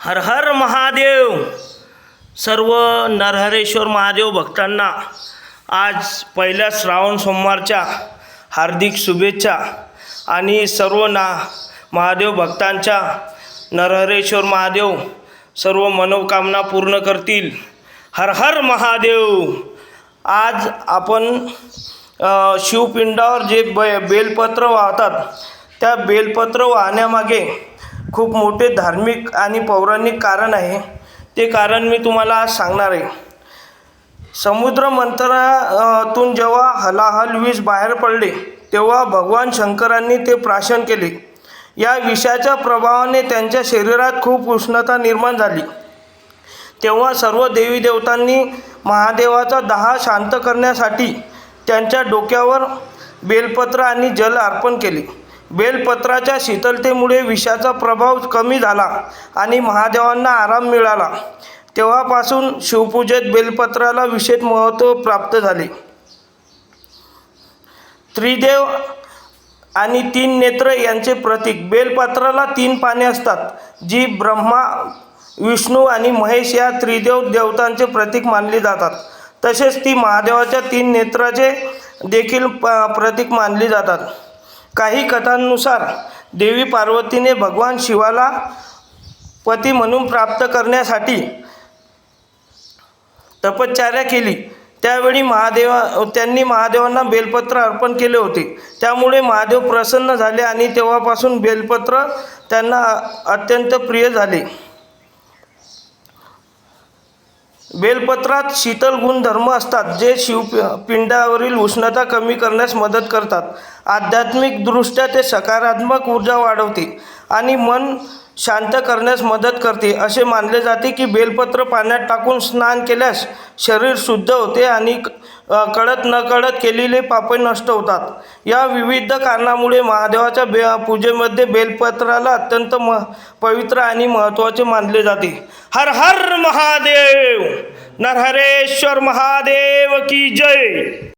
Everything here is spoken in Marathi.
हर हर महादेव सर्व नरहरेश्वर महादेव भक्तांना आज पहिल्या श्रावण सोमवारच्या हार्दिक शुभेच्छा आणि सर्व ना महादेव भक्तांच्या नरहरेश्वर महादेव सर्व मनोकामना पूर्ण करतील. हर हर महादेव. आज आपण शिवपिंडावर जे ब बेलपत्र वाहतात त्या बेलपत्र वाहण्यामागे खूप मोठे धार्मिक आणि पौराणिक कारण आहे. ते कारण मी तुम्हाला आज सांगणार आहे. समुद्र मंथनातून जेव्हा हलाहल विष बाहेर पडले तेव्हा भगवान शंकरांनी ते प्राशन केले. या विषाच्या प्रभावाने त्यांच्या शरीरात खूप उष्णता निर्माण झाली. तेव्हा सर्व देवी देवतांनी महादेवाचा दहा शांत करण्यासाठी त्यांच्या डोक्यावर बेलपत्र आणि जल अर्पण केले. बेलपत्राच्या शीतलतेमुळे विषाचा प्रभाव कमी झाला आणि महादेवांना आराम मिळाला. तेव्हापासून शिवपूजेत बेलपत्राला विशेष महत्त्व प्राप्त झाले. त्रिदेव आणि तीन नेत्र यांचे प्रतीक. बेलपत्राला तीन पाने असतात जी ब्रह्मा विष्णू आणि महेश या त्रिदेव देवतांचे प्रतीक मानली जातात. तसेच ती महादेवाच्या तीन नेत्राचे देखील प प्रतीक मानली जातात. काही कथांनुसार देवी पार्वतीने भगवान शिवाला पती म्हणून प्राप्त करण्यासाठी तपश्चर्या केली. त्यावेळी महादेवा त्यांनी महादेवांना बेलपत्र अर्पण केले होते. त्यामुळे महादेव प्रसन्न झाले आणि तेव्हापासून बेलपत्र त्यांना अत्यंत प्रिय झाले. बेलपत्रात शीतल गुणधर्म असतात जे शिव पिंडावरील उष्णता कमी करण्यास मदत करतात. आध्यात्मिकदृष्ट्या ते सकारात्मक ऊर्जा वाढवते आणि मन शांत करण्यास मदत करते. असे मानले जाते की बेलपत्र पाण्यात टाकून स्नान केल्यास शरीर शुद्ध होते आणि कळत न कळत केलेले पापे नष्ट होतात. या विविध कारणामुळे महादेवाच्या बे पूजेमध्ये बेलपत्राला अत्यंत म पवित्र आणि महत्त्वाचे मानले जाते. हर हर महादेव! नरहरेश्वर महादेव की जय!